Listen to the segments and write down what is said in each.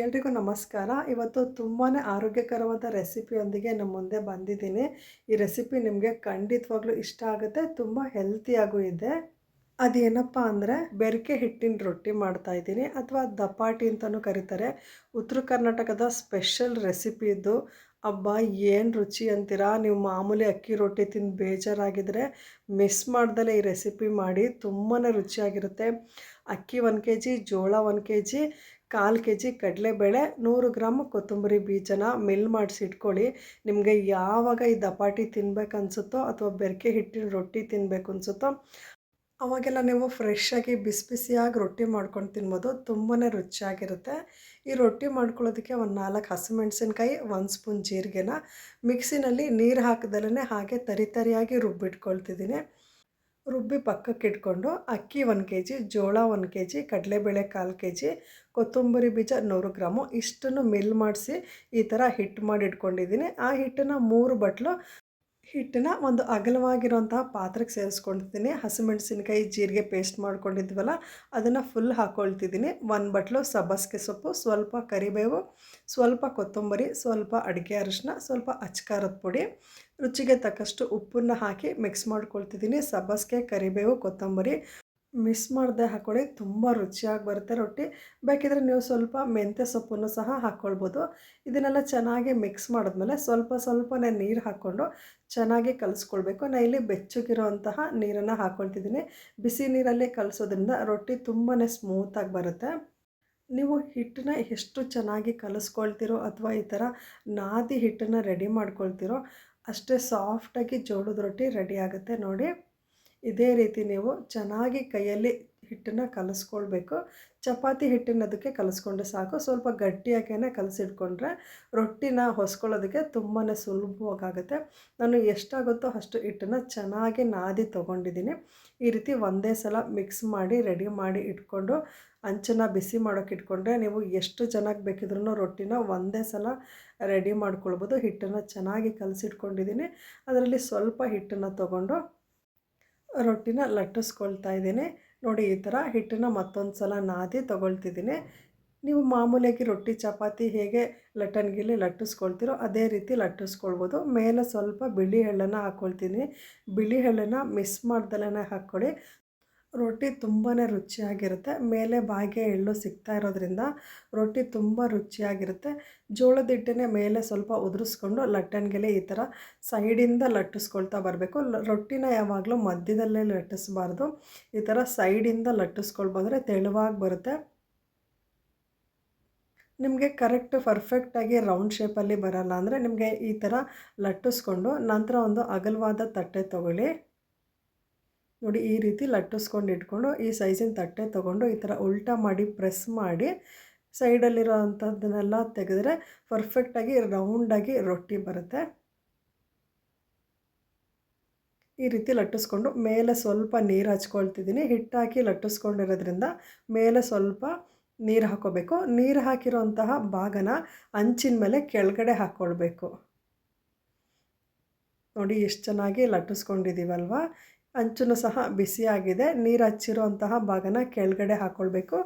ಎಲ್ರಿಗೂ ನಮಸ್ಕಾರ. ಇವತ್ತು ತುಂಬಾ ಆರೋಗ್ಯಕರವಾದ ರೆಸಿಪಿಯೊಂದಿಗೆ ನಮ್ಮ ಮುಂದೆ ಬಂದಿದ್ದೀನಿ. ಈ ರೆಸಿಪಿ ನಿಮಗೆ ಖಂಡಿತವಾಗ್ಲೂ ಇಷ್ಟ ಆಗುತ್ತೆ, ತುಂಬ ಹೆಲ್ತಿಯಾಗೂ ಇದೆ. ಅದೇನಪ್ಪ ಅಂದರೆ ಬೆರಕೆ ಹಿಟ್ಟಿನ ರೊಟ್ಟಿ ಮಾಡ್ತಾ ಇದ್ದೀನಿ, ಅಥವಾ ದಪಾಟಿ ಅಂತಲೂ ಕರೀತಾರೆ. ಉತ್ತರ ಕರ್ನಾಟಕದ ಸ್ಪೆಷಲ್ ರೆಸಿಪಿ ಇದು. ಹಬ್ಬ ಏನು ರುಚಿ ಅಂತೀರಾ? ನೀವು ಮಾಮೂಲಿ ಅಕ್ಕಿ ರೊಟ್ಟಿ ತಿಂದು ಬೇಜಾರಾಗಿದ್ದರೆ ಮಿಸ್ ಮಾಡ್ದಲೇ ಈ ರೆಸಿಪಿ ಮಾಡಿ ತುಂಬಾ ರುಚಿಯಾಗಿರುತ್ತೆ. ಅಕ್ಕಿ ಒಂದು ಕೆ ಜಿ ಜೋಳ ಒಂದು ಕೆ ಜಿ ಕಾಲು ಕೆ ಜಿ ಕಡಲೆಬೇಳೆ, ನೂರು ಗ್ರಾಮ್ ಕೊತ್ತಂಬರಿ ಬೀಜನ ಮಿಲ್ ಮಾಡಿಸಿ ಇಟ್ಕೊಳ್ಳಿ. ನಿಮಗೆ ಯಾವಾಗ ಈ ದಪಾಟಿ ತಿನ್ಬೇಕು ಅನಿಸುತ್ತೋ ಅಥವಾ ಬೆರಕೆ ಹಿಟ್ಟಿನ ರೊಟ್ಟಿ ತಿನ್ನಬೇಕು ಅನಿಸುತ್ತೋ, ಅವಾಗೆಲ್ಲ ನೀವು ಫ್ರೆಶ್ಶಾಗಿ ಬಿಸಿ ಬಿಸಿಯಾಗಿ ರೊಟ್ಟಿ ಮಾಡ್ಕೊಂಡು ತಿನ್ಬೋದು. ತುಂಬಾ ರುಚಿಯಾಗಿರುತ್ತೆ. ಈ ರೊಟ್ಟಿ ಮಾಡ್ಕೊಳ್ಳೋದಕ್ಕೆ ಒಂದು ನಾಲ್ಕು ಹಸಿಮೆಣ್ಸಿನ್ಕಾಯಿ, ಒಂದು ಸ್ಪೂನ್ ಜೀರಿಗೆನ. ಮಿಕ್ಸಿನಲ್ಲಿ ನೀರು ಹಾಕಿದಲೇ ಹಾಗೆ ತರಿತರಿಯಾಗಿ ರುಬ್ಬಿಟ್ಕೊಳ್ತಿದ್ದೀನಿ. ರುಬ್ಬಿ ಪಕ್ಕಕ್ಕೆ ಇಟ್ಕೊಂಡು ಅಕ್ಕಿ ಒಂದು ಕೆ ಜಿ, ಜೋಳ ಒಂದು ಕೆ ಜಿ, ಕಡಲೆಬೇಳೆ ಕಾಲು ಕೆ ಜಿ, ಕೊತ್ತಂಬರಿ ಬೀಜ ನೂರು ಗ್ರಾಮು ಇಷ್ಟನ್ನು ಮಿಲ್ ಮಾಡಿಸಿ ಈ ಥರ ಹಿಟ್ಟು ಮಾಡಿ ಇಟ್ಕೊಂಡಿದ್ದೀನಿ. ಆ ಹಿಟ್ಟನ್ನು ಮೂರು ಬಟ್ಲು ಹಿಟ್ಟನ್ನ ಒಂದು ಅಗಲವಾಗಿರುವಂತಹ ಪಾತ್ರೆಗೆ ಸೇರಿಸ್ಕೊಳ್ತಿದ್ದೀನಿ ಹಸಿಮೆಣಸಿನ್ಕಾಯಿ ಜೀರಿಗೆ ಪೇಸ್ಟ್ ಮಾಡ್ಕೊಂಡಿದ್ವಲ್ಲ, ಅದನ್ನು ಫುಲ್ ಹಾಕ್ಕೊಳ್ತಿದ್ದೀನಿ ಒಂದು ಬಟ್ಲು ಸಬ್ಬಸಿಗೆ ಸೊಪ್ಪು, ಸ್ವಲ್ಪ ಕರಿಬೇವು, ಸ್ವಲ್ಪ ಕೊತ್ತಂಬರಿ, ಸ್ವಲ್ಪ ಅಡಿಕೆ ಅರಿಶಿನ ಸ್ವಲ್ಪ ಅಚ್ಕಾರದ ಪುಡಿ. ರುಚಿಗೆ ತಕ್ಕಷ್ಟು ಉಪ್ಪನ್ನು ಹಾಕಿ ಮಿಕ್ಸ್ ಮಾಡ್ಕೊಳ್ತಿದ್ದೀನಿ. ಸಬ್ಬಸಿಗೆ, ಕರಿಬೇವು, ಕೊತ್ತಂಬರಿ ಮಿಸ್ ಮಾಡದೆ ಹಾಕ್ಕೊಳ್ಳಿ ತುಂಬ ರುಚಿಯಾಗಿ ಬರುತ್ತೆ ರೊಟ್ಟಿ. ಬೇಕಿದ್ರೆ ನೀವು ಸ್ವಲ್ಪ ಮೆಂತ್ಯ ಸೊಪ್ಪನ್ನು ಸಹ ಹಾಕ್ಕೊಳ್ಬೋದು ಇದನ್ನೆಲ್ಲ ಚೆನ್ನಾಗಿ ಮಿಕ್ಸ್ ಮಾಡಿದ್ಮೇಲೆ ಸ್ವಲ್ಪ ಸ್ವಲ್ಪನೇ ನೀರು ಹಾಕ್ಕೊಂಡು ಚೆನ್ನಾಗಿ ಕಲಿಸ್ಕೊಳ್ಬೇಕು. ನಾನು ಇಲ್ಲಿ ಬೆಚ್ಚಗಿರೋಂತಹ ನೀರನ್ನು ಹಾಕ್ಕೊಳ್ತಿದ್ದೀನಿ ಬಿಸಿ ನೀರಲ್ಲಿ ಕಲಿಸೋದ್ರಿಂದ ರೊಟ್ಟಿ ತುಂಬಾ ಸ್ಮೂತಾಗಿ ಬರುತ್ತೆ. ನೀವು ಹಿಟ್ಟನ್ನ ಎಷ್ಟು ಚೆನ್ನಾಗಿ ಕಲಿಸ್ಕೊಳ್ತೀರೋ ಅಥವಾ ಈ ಥರ ನಾದಿ ಹಿಟ್ಟನ್ನು ರೆಡಿ ಮಾಡ್ಕೊಳ್ತಿರೋ ಅಷ್ಟೇ ಸಾಫ್ಟಾಗಿ ಜೋಳದ ರೊಟ್ಟಿ ರೆಡಿ ಆಗುತ್ತೆ ನೋಡಿ. ಇದೇ ರೀತಿ ನೀವು ಚೆನ್ನಾಗಿ ಕೈಯಲ್ಲಿ ಹಿಟ್ಟನ್ನು ಕಲಿಸ್ಕೊಳ್ಬೇಕು. ಚಪಾತಿ ಹಿಟ್ಟಿನ ಅದಕ್ಕೆ ಕಲಿಸ್ಕೊಂಡ್ರೆ ಸಾಕು. ಸ್ವಲ್ಪ ಗಟ್ಟಿಯಾಗೇನೆ ಕಲಸಿಟ್ಕೊಂಡ್ರೆ ರೊಟ್ಟಿನ ಹೊಸ್ಕೊಳ್ಳೋದಕ್ಕೆ ತುಂಬಾ ಸುಲಭವಾಗುತ್ತೆ. ನಾನು ಎಷ್ಟಾಗುತ್ತೋ ಅಷ್ಟು ಹಿಟ್ಟನ್ನು ಚೆನ್ನಾಗಿ ನಾದಿ ತೊಗೊಂಡಿದ್ದೀನಿ. ಈ ರೀತಿ ಒಂದೇ ಸಲ ಮಿಕ್ಸ್ ಮಾಡಿ, ರೆಡಿ ಮಾಡಿ ಇಟ್ಕೊಂಡು, ಅಂಚನ್ನ ಬಿಸಿ ಮಾಡೋಕೆ ಇಟ್ಕೊಂಡ್ರೆ ನೀವು ಎಷ್ಟು ಜನಕ್ಕೆ ಬೇಕಿದ್ರೂ ರೊಟ್ಟಿನ ಒಂದೇ ಸಲ ರೆಡಿ ಮಾಡ್ಕೊಳ್ಬೋದು. ಹಿಟ್ಟನ್ನು ಚೆನ್ನಾಗಿ ಕಲಸಿಟ್ಕೊಂಡಿದ್ದೀನಿ. ಅದರಲ್ಲಿ ಸ್ವಲ್ಪ ಹಿಟ್ಟನ್ನು ತೊಗೊಂಡು ರೊಟ್ಟಿನ ಲಟ್ಟಿಸ್ಕೊಳ್ತಾ ಇದ್ದೀನಿ. ನೋಡಿ, ಈ ಥರ ಹಿಟ್ಟನ್ನು ಮತ್ತೊಂದು ಸಲ ನಾದಿ ತೊಗೊಳ್ತಿದ್ದೀನಿ. ನೀವು ಮಾಮೂಲಿಯಾಗಿ ರೊಟ್ಟಿ, ಚಪಾತಿ ಹೇಗೆ ಲಟ್ಟನ್ಗಿಲಿ ಲಟ್ಟಿಸ್ಕೊಳ್ತೀರೋ ಅದೇ ರೀತಿ ಲಟ್ಟಿಸ್ಕೊಳ್ಬೋದು. ಮೇಲೆ ಸ್ವಲ್ಪ ಬಿಳಿ ಎಳ್ಳನ್ನು ಹಾಕ್ಕೊಳ್ತೀನಿ ಬಿಳಿ ಎಳ್ಳನ್ನು ಮಿಸ್ ಮಾಡ್ದಲೇ ಹಾಕ್ಕೊಳ್ಳಿ. ರೊಟ್ಟಿ ತುಂಬಾ ರುಚಿಯಾಗಿರುತ್ತೆ. ಮೇಲೆ ಬಾಯಿಗೆ ಎಳ್ಳು ಸಿಗ್ತಾ ಇರೋದ್ರಿಂದ ರೊಟ್ಟಿ ತುಂಬ ರುಚಿಯಾಗಿರುತ್ತೆ. ಜೋಳದ ಹಿಟ್ಟನ್ನೇ ಮೇಲೆ ಸ್ವಲ್ಪ ಉದುರಿಸ್ಕೊಂಡು ಲಟ್ಟಣಿಗೆಲೆ ಈ ಥರ ಸೈಡಿಂದ ಲಟ್ಟಿಸ್ಕೊಳ್ತಾ ಬರಬೇಕು. ರೊಟ್ಟಿನ ಯಾವಾಗಲೂ ಮಧ್ಯದಲ್ಲೇ ಲಟ್ಟಿಸ್ಬಾರ್ದು. ಈ ಥರ ಸೈಡಿಂದ ಲಟ್ಟಿಸ್ಕೊಳ್ಬಂದ್ರೆ ತೆಳುವಾಗಿ ಬರುತ್ತೆ. ನಿಮಗೆ ಕರೆಕ್ಟ್ ಪರ್ಫೆಕ್ಟಾಗಿ ರೌಂಡ್ ಶೇಪಲ್ಲಿ ಬರಲ್ಲ ಅಂದರೆ ನಿಮಗೆ ಈ ಥರ ಲಟ್ಟಿಸ್ಕೊಂಡು ನಂತರ ಒಂದು ಅಗಲವಾದ ತಟ್ಟೆ ತೊಗೊಳ್ಳಿ. ನೋಡಿ ಈ ರೀತಿ ಲಟ್ಟಿಸ್ಕೊಂಡು ಇಟ್ಕೊಂಡು ಈ ಸೈಜಿನ ತಟ್ಟೆ ತೊಗೊಂಡು ಈ ಥರ ಉಲ್ಟಾ ಮಾಡಿ ಪ್ರೆಸ್ ಮಾಡಿ ಸೈಡಲ್ಲಿರೋ ಅಂಥದ್ದನ್ನೆಲ್ಲ ತೆಗೆದ್ರೆ ಪರ್ಫೆಕ್ಟಾಗಿ ರೌಂಡಾಗಿ ರೊಟ್ಟಿ ಬರುತ್ತೆ. ಈ ರೀತಿ ಲಟ್ಟಿಸ್ಕೊಂಡು ಮೇಲೆ ಸ್ವಲ್ಪ ನೀರು ಹಚ್ಕೊಳ್ತಿದ್ದೀನಿ. ಹಿಟ್ಟು ಹಾಕಿ ಲಟ್ಟಿಸ್ಕೊಂಡಿರೋದ್ರಿಂದ ಮೇಲೆ ಸ್ವಲ್ಪ ನೀರು ಹಾಕೋಬೇಕು. ನೀರು ಹಾಕಿರೋಂತಹ ಭಾಗನ ಅಂಚಿನ ಮೇಲೆ ಕೆಳಗಡೆ ಹಾಕ್ಕೊಳ್ಬೇಕು ನೋಡಿ ಎಷ್ಟು ಚೆನ್ನಾಗಿ ಲಟ್ಟಿಸ್ಕೊಂಡಿದ್ದೀವಲ್ವ ಅಂಚು ಸಹ ಬಿಸಿಯಾಗಿದೆ ನೀರು ಹಚ್ಚಿರುವಂತಹ ಭಾಗನ ಕೆಳಗಡೆ ಹಾಕ್ಕೊಳ್ಬೇಕು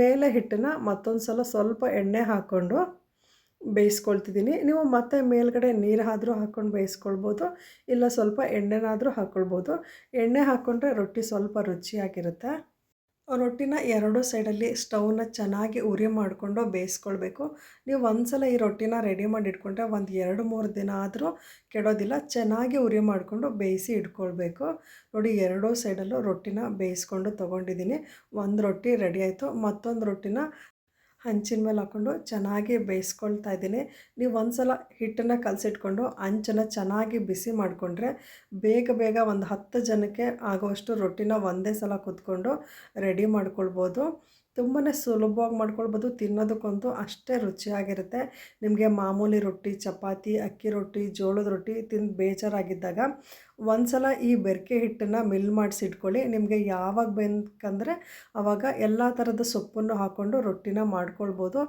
ಮೇಲೆ ಹಿಟ್ಟನ್ನು ಮತ್ತೊಂದು ಸಲ ಸ್ವಲ್ಪ ಎಣ್ಣೆ ಹಾಕ್ಕೊಂಡು ಬೇಯಿಸ್ಕೊಳ್ತಿದ್ದೀನಿ. ನೀವು ಮತ್ತೆ ಮೇಲ್ಗಡೆ ನೀರು ಆದರೂ ಹಾಕ್ಕೊಂಡು ಬೇಯಿಸ್ಕೊಳ್ಬೋದು. ಇಲ್ಲ ಸ್ವಲ್ಪ ಎಣ್ಣೆನಾದರೂ ಹಾಕ್ಕೊಳ್ಬೋದು ಎಣ್ಣೆ ಹಾಕ್ಕೊಂಡ್ರೆ ರೊಟ್ಟಿ ಸ್ವಲ್ಪ ರುಚಿಯಾಗಿರುತ್ತೆ. ರೊಟ್ಟಿನ ಎರಡು ಸೈಡಲ್ಲಿ ಸ್ಟವ್ನ ಚೆನ್ನಾಗಿ ಉರಿ ಮಾಡಿಕೊಂಡು ಬೇಯಿಸ್ಕೊಳ್ಬೇಕು. ನೀವು ಒಂದು ಸಲ ಈ ರೊಟ್ಟಿನ ರೆಡಿ ಮಾಡಿ ಇಟ್ಕೊಂಡ್ರೆ ಒಂದು ಎರಡು ಮೂರು ದಿನ ಆದರೂ ಕೆಡೋದಿಲ್ಲ, ಚೆನ್ನಾಗಿ ಉರಿ ಮಾಡಿಕೊಂಡು ಬೇಯಿಸಿ ಇಟ್ಕೊಳ್ಬೇಕು. ನೋಡಿ, ಎರಡೂ ಸೈಡಲ್ಲೂ ರೊಟ್ಟಿನ ಬೇಯಿಸ್ಕೊಂಡು ತೊಗೊಂಡಿದ್ದೀನಿ. ಒಂದು ರೊಟ್ಟಿ ರೆಡಿ ಆಯಿತು. ಮತ್ತೊಂದು ರೊಟ್ಟಿನ ಹಂಚಿನ ಮೇಲೆ ಹಾಕ್ಕೊಂಡು ಚೆನ್ನಾಗಿ ಬೇಯಿಸ್ಕೊಳ್ತಾ ಇದ್ದೀನಿ. ನೀವು ಒಂದು ಸಲ ಹಿಟ್ಟನ್ನು ಕಲಸಿಟ್ಕೊಂಡು ಹಂಚನ್ನು ಚೆನ್ನಾಗಿ ಬಿಸಿ ಮಾಡಿಕೊಂಡ್ರೆ ಬೇಗ ಬೇಗ ಒಂದು ಹತ್ತು ಜನಕ್ಕೆ ಆಗುವಷ್ಟು ರೊಟ್ಟಿನ ಒಂದೇ ಸಲ ಕುತ್ಕೊಂಡು ರೆಡಿ ಮಾಡ್ಕೊಳ್ಬೋದು. ತುಂಬಾ ಸುಲಭವಾಗಿ ಮಾಡ್ಕೊಳ್ಬೋದು ತಿನ್ನೋದಕ್ಕಂತೂ ಅಷ್ಟೇ ರುಚಿಯಾಗಿರುತ್ತೆ. ನಿಮಗೆ ಮಾಮೂಲಿ ರೊಟ್ಟಿ, ಚಪಾತಿ, ಅಕ್ಕಿ ರೊಟ್ಟಿ, ಜೋಳದ ರೊಟ್ಟಿ ತಿಂದು ಬೇಜಾರಾಗಿದ್ದಾಗ ಒಂದು ಸಲ ಈ ಬೆರಕೆ ಹಿಟ್ಟನ್ನು ಮಿಲ್ ಮಾಡಿಸಿ ಇಟ್ಕೊಳ್ಳಿ. ನಿಮಗೆ ಯಾವಾಗ ಬೇಕಂದರೆ ಆವಾಗ ಎಲ್ಲ ಥರದ ಸೊಪ್ಪನ್ನು ಹಾಕ್ಕೊಂಡು ರೊಟ್ಟಿನ ಮಾಡ್ಕೊಳ್ಬೋದು.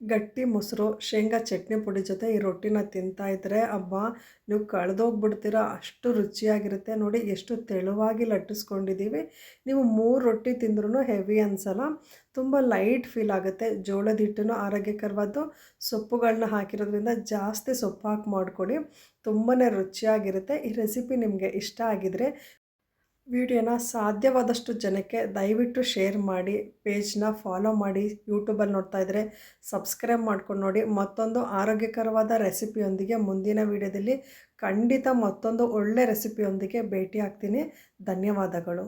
ಗಟ್ಟಿ ಮೊಸರು, ಶೇಂಗಾ ಚಟ್ನಿ ಪುಡಿ ಜೊತೆ ಈ ರೊಟ್ಟಿನ ತಿಂತಾ ಇದ್ದರೆ ಅಬ್ಬಾ, ನೀವು ಕಳೆದೋಗ್ಬಿಡ್ತೀರ, ಅಷ್ಟು ರುಚಿಯಾಗಿರುತ್ತೆ. ನೋಡಿ, ಎಷ್ಟು ತೆಳುವಾಗಿ ಲಟ್ಟಿಸ್ಕೊಂಡಿದ್ದೀವಿ. ನೀವು ಮೂರು ರೊಟ್ಟಿ ತಿಂದ್ರೂ ಹೆವಿ ಅನ್ಸಲ್ಲ. ತುಂಬ ಲೈಟ್ ಫೀಲ್ ಆಗುತ್ತೆ. ಜೋಳದ ಹಿಟ್ಟನ್ನು ಆರೋಗ್ಯಕರವಾದ್ದು. ಸೊಪ್ಪುಗಳನ್ನ ಹಾಕಿರೋದ್ರಿಂದ ಜಾಸ್ತಿ ಸೊಪ್ಪು ಹಾಕಿ ಮಾಡಿಕೊಡಿ ತುಂಬಾ ರುಚಿಯಾಗಿರುತ್ತೆ. ಈ ರೆಸಿಪಿ ನಿಮಗೆ ಇಷ್ಟ ಆಗಿದರೆ ವಿಡಿಯೋನ ಸಾಧ್ಯವಾದಷ್ಟು ಜನಕ್ಕೆ ದಯವಿಟ್ಟು ಶೇರ್ ಮಾಡಿ, ಪೇಜ್ನ ಫಾಲೋ ಮಾಡಿ, ಯೂಟ್ಯೂಬಲ್ಲಿ ನೋಡ್ತಾ ಇದ್ದರೆ ಸಬ್ಸ್ಕ್ರೈಬ್ ಮಾಡ್ಕೊಂಡು ನೋಡಿ. ಮತ್ತೊಂದು ಆರೋಗ್ಯಕರವಾದ ರೆಸಿಪಿಯೊಂದಿಗೆ ಮುಂದಿನ ವಿಡಿಯೋದಲ್ಲಿ ಖಂಡಿತ ಮತ್ತೊಂದು ಒಳ್ಳೆ ರೆಸಿಪಿಯೊಂದಿಗೆ ಭೇಟಿ ಆಗ್ತೀನಿ ಧನ್ಯವಾದಗಳು.